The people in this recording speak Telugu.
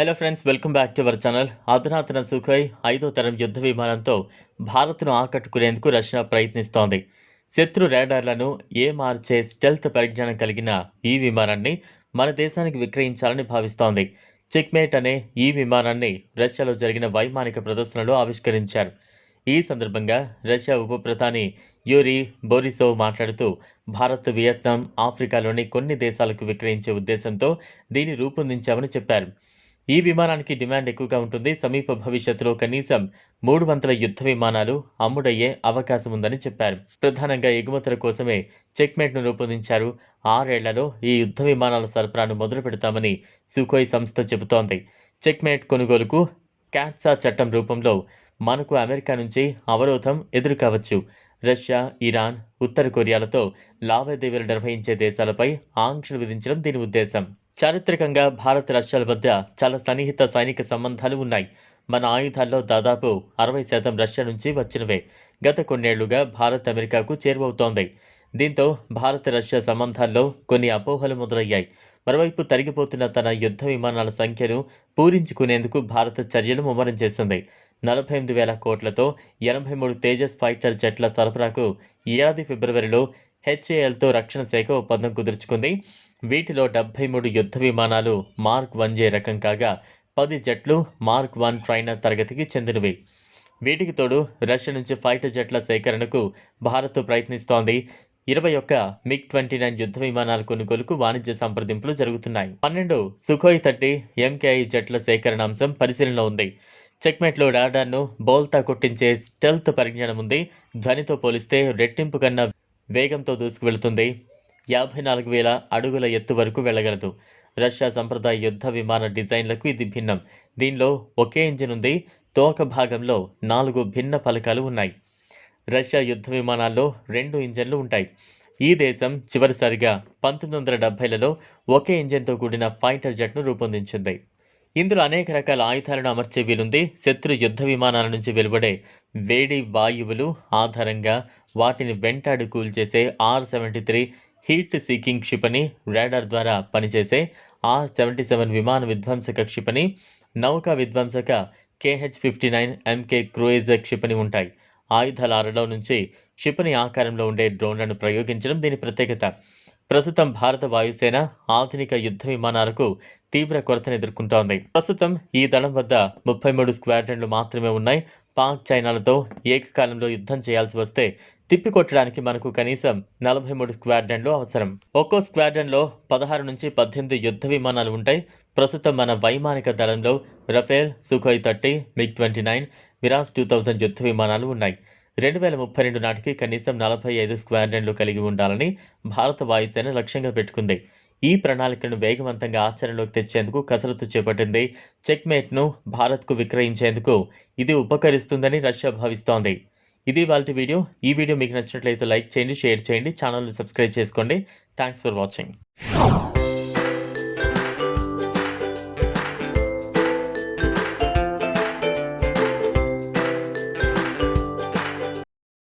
Hello friends welcome back to our channel అధునాతన సుఖోయ్ ఐదో తరం యుద్ధ విమానంతో భారత్ను ఆకట్టుకునేందుకు రష్యా ప్రయత్నిస్తోంది. శత్రు రాడార్లను ఏ మార్చే స్టెల్త్ పరిజ్ఞానం కలిగిన ఈ విమానాన్ని మన దేశానికి విక్రయించాలని భావిస్తోంది. చెక్మేట్ అనే ఈ విమానాన్ని రష్యాలో జరిగిన వైమానిక ప్రదర్శనలో ఆవిష్కరించారు. ఈ సందర్భంగా రష్యా ఉప ప్రధాని యూరి బోరిసోవ్ మాట్లాడుతూ భారత్ వియత్నాం ఆఫ్రికాలోని కొన్ని దేశాలకు విక్రయించే ఉద్దేశంతో దీన్ని రూపొందించామని చెప్పారు. ఈ విమానానికి డిమాండ్ ఎక్కువగా ఉంటుంది. సమీప భవిష్యత్తులో కనీసం మూడు వందల యుద్ధ విమానాలు అమ్ముడయ్యే అవకాశం ఉందని చెప్పారు. ప్రధానంగా ఎగుమతుల కోసమే చెక్మేట్ను రూపొందించారు. ఆరేళ్ళలో ఈ యుద్ధ విమానాల సరఫరాను మొదలు పెడతామని సుఖోయ్ సంస్థ చెబుతోంది. చెక్మేట్ కొనుగోలుకు క్యాట్సా చట్టం రూపంలో మనకు అమెరికా నుంచి అవరోధం ఎదురు కావచ్చు రష్యా ఇరాన్ ఉత్తర కొరియాలతో లావాదేవీలు నిర్వహించే దేశాలపై ఆంక్షలు విధించడం దీని ఉద్దేశం. చారిత్రకంగా భారత్ రష్యాల మధ్య చాలా సన్నిహిత సైనిక సంబంధాలు ఉన్నాయి. మన ఆయుధాల్లో దాదాపు అరవై శాతం రష్యా నుంచి వచ్చినవే. గత కొన్నేళ్ళుగా భారత్ అమెరికాకు చేరువవుతోంది. దీంతో భారత్ రష్యా సంబంధాల్లో కొన్ని అపోహలు మొదలయ్యాయి. మరోవైపు తరిగిపోతున్న తన యుద్ధ విమానాల సంఖ్యను పూరించుకునేందుకు భారత చర్యలు ముమ్మరం చేసింది. నలభై ఎనిమిది వేల కోట్లతో ఎనభై మూడు తేజస్ ఫైటర్ జెట్ల సరఫరాకు ఏడాది ఫిబ్రవరిలో హెచ్ఏఎల్తో రక్షణ శాఖ ఒప్పందం కుదుర్చుకుంది. వీటిలో డెబ్బై మూడు యుద్ధ విమానాలు మార్క్ వన్ జే రకం కాగా పది జట్లు మార్క్ వన్ ట్రైనర్ తరగతికి చెందినవి. వీటికి తోడు రష్యా నుంచి ఫైటర్ జెట్ల సేకరణకు భారత్ ప్రయత్నిస్తోంది. ఇరవై ఒక్క మిగ్ ట్వంటీ నైన్ యుద్ధ విమానాల కొనుగోలుకు వాణిజ్య సంప్రదింపులు జరుగుతున్నాయి. పన్నెండు సుఖోయ్ థర్టీ ఎంకేఐ జట్ల సేకరణ అంశం పరిశీలనలో ఉంది. చెక్మేట్లో రాడార్ను బోల్తా కొట్టించే స్టెల్త్ పరిజ్ఞానం ఉంది. ధ్వనితో పోలిస్తే రెట్టింపు కన్నా వేగంతో దూసుకువెళుతుంది. యాభై నాలుగు వేల అడుగుల ఎత్తు వరకు వెళ్ళగలదు. రష్యా సంప్రదాయ యుద్ధ విమాన డిజైన్లకు ఇది భిన్నం. దీనిలో ఒకే ఇంజిన్ ఉంది. తోక భాగంలో నాలుగు భిన్న ఫలకాలు ఉన్నాయి. రష్యా యుద్ధ విమానాల్లో రెండు ఇంజన్లు ఉంటాయి. ఈ దేశం చివరిసారిగా పంతొమ్మిది వందల డెబ్బైలలో ఒకే ఇంజన్తో కూడిన ఫైటర్ జెట్ను రూపొందించింది. ఇందులో అనేక రకాల ఆయుధాలను అమర్చే వీలుంది. శత్రు యుద్ధ విమానాల నుంచి వెలువడే వేడి వాయువులు ఆధారంగా వాటిని వెంటాడి కూల్చేసే R seventy three heat seeking క్షిపణి రాడార్ ద్వారా పనిచేసే ఆర్ సెవెంటీ సెవెన్ విమాన విధ్వంసక క్షిపణి నౌకా విధ్వంసక KH fifty nine MK cruise క్షిపణి ఉంటాయి. ఆయుధాల అరలో నుంచి క్షిపణి ఆకారంలో ఉండే డ్రోన్లను ప్రయోగించడం దీని ప్రత్యేకత. ప్రస్తుతం భారత వాయుసేన ఆధునిక యుద్ధ విమానాలకు తీవ్ర కొరతను ఎదుర్కొంటోంది. ప్రస్తుతం ఈ దళం వద్ద ముప్పై మూడు స్క్వాడ్రన్లు మాత్రమే ఉన్నాయి. పాక్ చైనాలతో ఏకకాలంలో యుద్ధం చేయాల్సి వస్తే తిప్పికొట్టడానికి మనకు కనీసం నలభై మూడు స్క్వాడ్రన్లు అవసరం. ఒక్కో స్క్వాడ్రన్లో పదహారు నుంచి పద్దెనిమిది యుద్ధ విమానాలు ఉంటాయి. ప్రస్తుతం మన వైమానిక దళంలో Rafale Sukhoi thirty MiG twenty nine Mirage two thousand యుద్ధ విమానాలు ఉన్నాయి. రెండు వేల ముప్పై రెండు నాటికి కనీసం నలభై ఐదు స్క్వాడ్రన్లు కలిగి ఉండాలని భారత వాయుసేన లక్ష్యంగా పెట్టుకుంది. ఈ ప్రణాళికను వేగవంతంగా ఆచరణలోకి తెచ్చేందుకు కసరత్తు చేపట్టింది చెక్మేట్ను భారత్కు విక్రయించేందుకు. ఇది ఉపకరిస్తుందని రష్యా భావిస్తోంది. ఇది వాళ్ళ వీడియో. ఈ వీడియో మీకు నచ్చినట్లయితే లైక్ చేయండి షేర్ చేయండి ఛానల్ని సబ్స్క్రైబ్ చేసుకోండి. Thanks for watching.